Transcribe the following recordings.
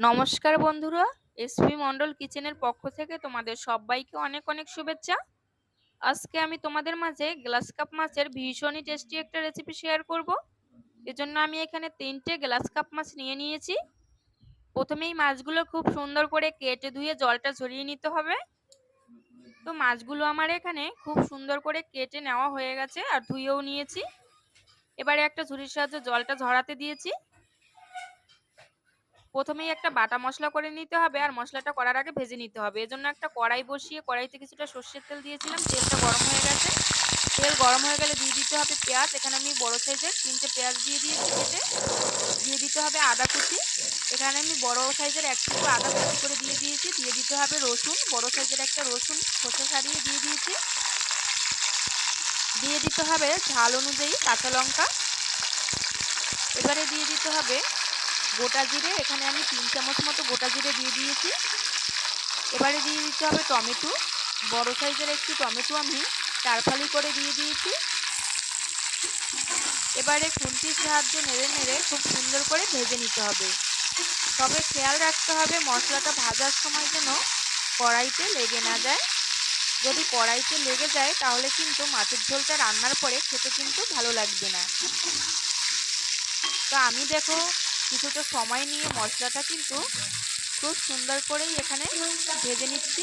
নমস্কার বন্ধুরা এসপি মন্ডল কিচেনের পক্ষ থেকে তোমাদের সবাইকে অনেক অনেক শুভেচ্ছা। আজকে আমি তোমাদের মাঝে গ্লাস কাপ মাছের ভীষণই টেস্টি একটা রেসিপি শেয়ার করব। এজন্য আমি এখানে তিনটে গ্লাস কাপ মাছ নিয়ে নিয়েছি। প্রথমেই মাছগুলো খুব সুন্দর করে কেটে ধুয়ে জলটা ঝরিয়ে নিতে হবে। তো মাছগুলো আমার এখানে খুব সুন্দর করে কেটে নেওয়া হয়ে গেছে আর ধুয়েও নিয়েছি। এবারে একটা ঝুড়ির সাহায্যে জলটা ঝরাতে দিয়েছি। প্রথমেই একটা বাটা মশলা করে নিতে হবে আর মশলাটা করার আগে ভেজে নিতে হবে। এজন্য একটা কড়াই বসিয়ে কড়াইতে কিছুটা সর্ষের তেল দিয়েছিলাম, তেলটা গরম হয়ে গেছে। তেল গরম হয়ে গেলে দিয়ে দিতে হবে পেঁয়াজ। এখানে আমি বড় সাইজের তিনটে পেঁয়াজ দিয়ে দিয়েছি কেটে। দিয়ে দিতে হবে আদা কুচি। এখানে আমি বড় সাইজের এক টুকরো আদা কুচি করে দিয়ে দিয়েছি। দিয়ে দিতে হবে রসুন, বড় সাইজের একটা রসুন খোসা সারিয়ে দিয়ে দিয়েছি। দিয়ে দিতে হবে ঝাল অনুযায়ী কাঁচা লঙ্কা। এবারে দিয়ে দিতে হবে গোটা জিরে, এখানে আমি তিন চামচ মতো গোটা জিরে দিয়ে দিয়েছি। এবারে দিয়ে দিতে হবে টমেটো। বড় সাইজের একটি টমেটো আমি চারফালি করে দিয়ে দিয়েছি। এবারে খুন্তির সাহায্যে নেড়ে নেড়ে খুব সুন্দর করে ভেজে নিতে হবে। তবে খেয়াল রাখতে হবে মশলাটা ভাজার সময় যেন কড়াইতে লেগে না যায়। যদি কড়াইতে লেগে যায়, তাহলে কিন্তু মাছের ঝোলটা রান্নার পরে খেতে কিন্তু ভালো লাগবে না। তো আমি দেখো কিছুটা সময় নিয়ে মশলাটা কিন্তু খুব সুন্দর করেই এখানে ভেজে নিচ্ছি।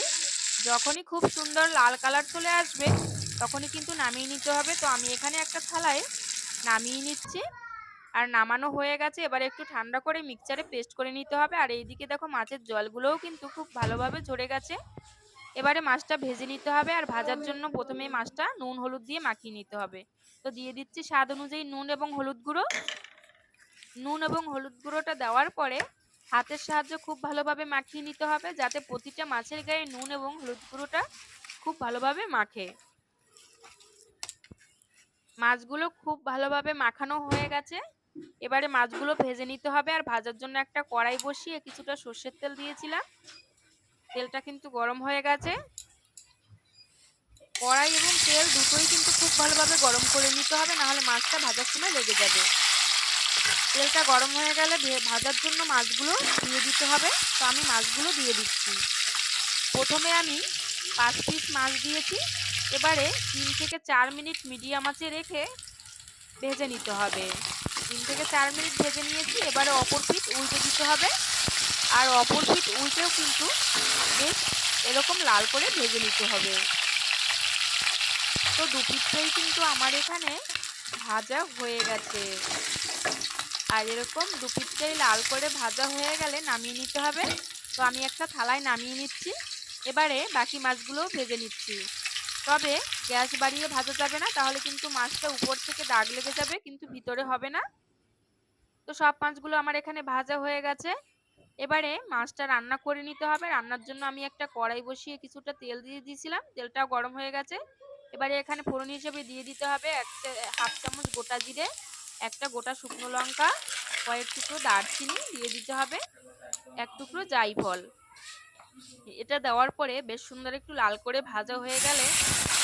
যখনই খুব সুন্দর লাল কালার চলে আসবে, তখনই কিন্তু নামিয়ে নিতে হবে। তো আমি এখানে একটা থালায় নামিয়ে নিচ্ছি। আর নামানো হয়ে গেছে, এবারে একটু ঠান্ডা করে মিক্সচারে পেস্ট করে নিতে হবে। আর এইদিকে দেখো মাছের জলগুলোও কিন্তু খুব ভালোভাবে ঝরে গেছে। এবারে মাছটা ভেজে নিতে হবে। আর ভাজার জন্য প্রথমে মাছটা নুন, হলুদ দিয়ে মাখিয়ে নিতে হবে। তো দিয়ে দিচ্ছি স্বাদ অনুযায়ী নুন এবং হলুদ গুঁড়ো। নুন এবং হলুদ গুঁড়োটা দেওয়ার পরে হাতের সাহায্যে খুব ভালোভাবে মাখিয়ে নিতে হবে যাতে প্রতিটা মাছের গায়ে নুন এবং হলুদ গুঁড়োটা খুব ভালোভাবে মাখে। মাছগুলো খুব ভালোভাবে মাখানো হয়ে গেছে। এবারে মাছগুলো ভেজে নিতে হবে আর ভাজার জন্য একটা কড়াই বসিয়ে কিছুটা সর্ষের তেল দিয়েছিলাম। তেলটা কিন্তু গরম হয়ে গেছে। কড়াই এবং তেল দুটোই কিন্তু খুব ভালোভাবে গরম করে নিতে হবে, নাহলে মাছটা ভাজার সময় লেগে যাবে। তেলটা গরম হয়ে গেলে ভাজার জন্য মাছগুলো দিয়ে দিতে হবে। তো আমি মাছগুলো দিয়ে দিচ্ছি। প্রথমে আমি পাঁচ পিস মাছ দিয়েছি। এবারে তিন থেকে চার মিনিট মিডিয়াম আঁচে রেখে ভেজে নিতে হবে। তিন থেকে চার মিনিট ভেজে নিয়েছি। এবারে অপর পিঠ উল্টে দিতে হবে। আর অপর পিঠ উল্টেও কিন্তু বেশ এরকম লাল করে ভেজে নিতে হবে। তো দু পিঠটাই কিন্তু আমার এখানে ভাজা হয়ে গেছে। আর এরকম দু পিঠটাই লাল করে ভাজা হয়ে গেলে নামিয়ে নিতে হবে। তো আমি একটা থালায় নামিয়ে নিচ্ছি। এবারে বাকি মাছগুলোও ভেজে নিচ্ছি। তবে গ্যাস বাড়িয়ে ভাজা যাবে না, তাহলে কিন্তু মাছটা উপর থেকে দাগ লেগে যাবে, কিন্তু ভিতরে হবে না। তো সব মাছগুলো আমার এখানে ভাজা হয়ে গেছে। এবারে মাছটা রান্না করে নিতে হবে। রান্নার জন্য আমি একটা কড়াই বসিয়ে কিছুটা তেল দিয়ে দিয়েছিলাম। তেলটাও গরম হয়ে গেছে। এবারে এখানে ফোড়ন হিসেবে দিয়ে দিতে হবে একটা হাফ চামচ গোটা জিরে। একটা গোটা শুকনো লঙ্কা, কয়েক টুকরো দারচিনি দিয়ে দিতে হবে, এক টুকরো জাইফল। এটা দেওয়ার পরে বেশ সুন্দর একটু লাল করে ভাজা হয়ে গেলে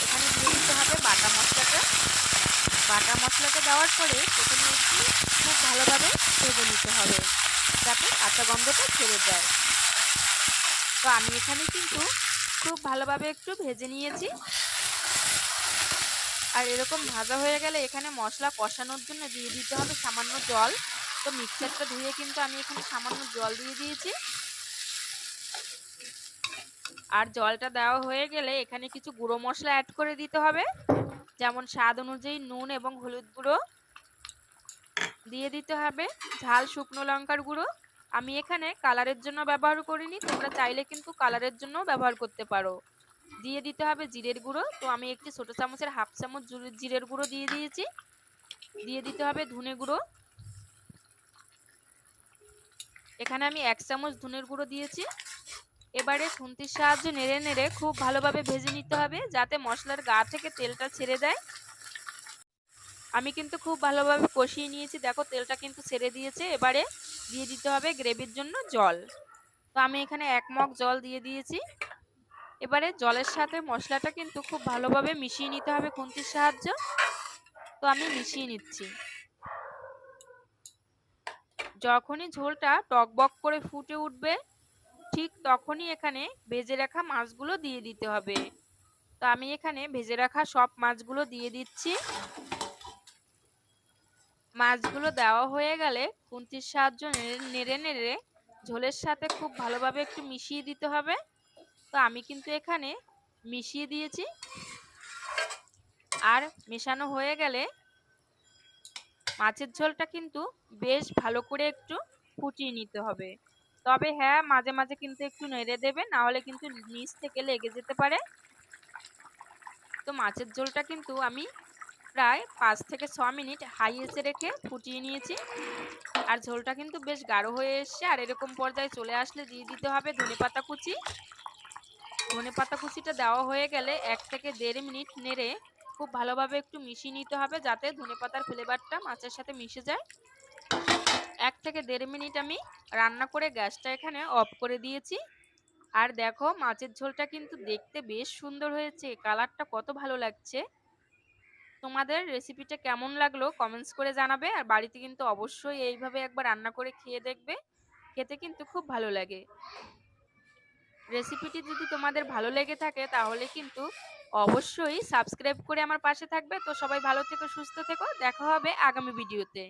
এখানে দিয়ে দিতে হবে বাটা মশলাটা। বাটা মশলাটা দেওয়ার পরে প্রথমে একটু খুব ভালোভাবে ভেজে নিতে হবে যাতে কাঁচা গন্ধটা ছেড়ে যায়। তো আমি এখানে কিন্তু খুব ভালোভাবে একটু ভেজে নিয়েছি। আর এরকম ভাজা হয়ে গেলে এখানে মশলা কষানোর জন্য দিয়ে দিতে হবে সামান্য জল। তো মিক্সারটা ধুয়ে কিন্তু আমি এখানে সামান্য জল দিয়ে দিয়েছি। আর জলটা দেওয়া হয়ে গেলে এখানে কিছু গুঁড়ো মশলা অ্যাড করে দিতে হবে। যেমন স্বাদ অনুযায়ী নুন এবং হলুদ গুঁড়ো দিয়ে দিতে হবে। ঝাল শুকনো লঙ্কার গুঁড়ো। আমি এখানে কালারের জন্য ব্যবহার করিনি, তোমরা চাইলে কিন্তু কালারের জন্য ব্যবহার করতে পারো। দিয়ে দিতে হবে জিরের গুঁড়ো। তো আমি একটি ছোটো চামচের হাফ চামচ জিরের গুঁড়ো দিয়ে দিয়েছি। দিয়ে দিতে হবে ধনে গুঁড়ো। এখানে আমি এক চামচ ধনের গুঁড়ো দিয়েছি। এবারে খুন্তির সাহায্যে নেড়ে নেড়ে খুব ভালোভাবে ভেজে নিতে হবে যাতে মশলার গা থেকে তেলটা ছেড়ে দেয় আমি কিন্তু খুব ভালোভাবে কষিয়ে নিয়েছি। দেখো তেলটা কিন্তু ছেড়ে দিয়েছে। এবারে দিয়ে দিতে হবে গ্রেভির জন্য জল। তো আমি এখানে এক মগ জল দিয়ে দিয়েছি। এবারে জলের সাথে মশলাটা কিন্তু খুব ভালোভাবে মিশিয়ে নিতে হবে খুন্তির সাহায্য। তো আমি মিশিয়ে নিচ্ছি। যখনই ঝোলটা টকবক করে ফুটে উঠবে, ঠিক তখনই এখানে ভেজে রাখা মাছগুলো দিয়ে দিতে হবে। তো আমি এখানে ভেজে রাখা সব মাছগুলো দিয়ে দিচ্ছি। মাছগুলো দেওয়া হয়ে গেলে খুন্তির সাহায্য নেড়ে নেড়ে ঝোলের সাথে খুব ভালোভাবে একটু মিশিয়ে দিতে হবে। তো আমি কিন্তু এখানে মিশিয়ে দিয়েছি। আর মেশানো হয়ে গেলে মাছের ঝোলটা কিন্তু বেশ ভালো করে একটু ফুটিয়ে নিতে হবে। তবে হ্যাঁ মাঝে মাঝে কিন্তু একটু নেড়ে দেবে, না হলে কিন্তু নিচ থেকে লেগে যেতে পারে। তো মাছের ঝোলটা কিন্তু আমি প্রায় পাঁচ থেকে ছ মিনিট হাই এসে রেখে ফুটিয়ে নিয়েছি। আর ঝোলটা কিন্তু বেশ গাঢ় হয়ে এসছে। আর এরকম পর্যায়ে চলে আসলে দিয়ে দিতে হবে ধনেপাতা কুচি। ধনেপাতা কুচিটা দেওয়া হয়ে গেলে এক থেকে দেড় মিনিট নেড়ে খুব ভালোভাবে একটু মিশিয়ে নিতে হবে যাতে ধনে ধনেপাতার ফ্লেভারটা মাছের সাথে মিশে যায়। এক থেকে দেড় মিনিট আমি রান্না করে গ্যাসটা এখানে অফ করে দিয়েছি। আর দেখো মাছের ঝোলটা কিন্তু দেখতে বেশ সুন্দর হয়েছে, কালারটা কত ভালো লাগছে। তোমাদের রেসিপিটা কেমন লাগল কমেন্টস করে জানাবে আর বাড়িতে কিন্তু অবশ্যই এইভাবে একবার রান্না করে খেয়ে দেখবে, খেতে কিন্তু খুব ভালো লাগে। রেসিপিটি যদি তোমাদের ভালো লেগে থাকে, তাহলে কিন্তু অবশ্যই সাবস্ক্রাইব করে আমার পাশে থাকবে। তো সবাই ভালো থেকো, সুস্থ থেকো। দেখা হবে আগামী ভিডিওতে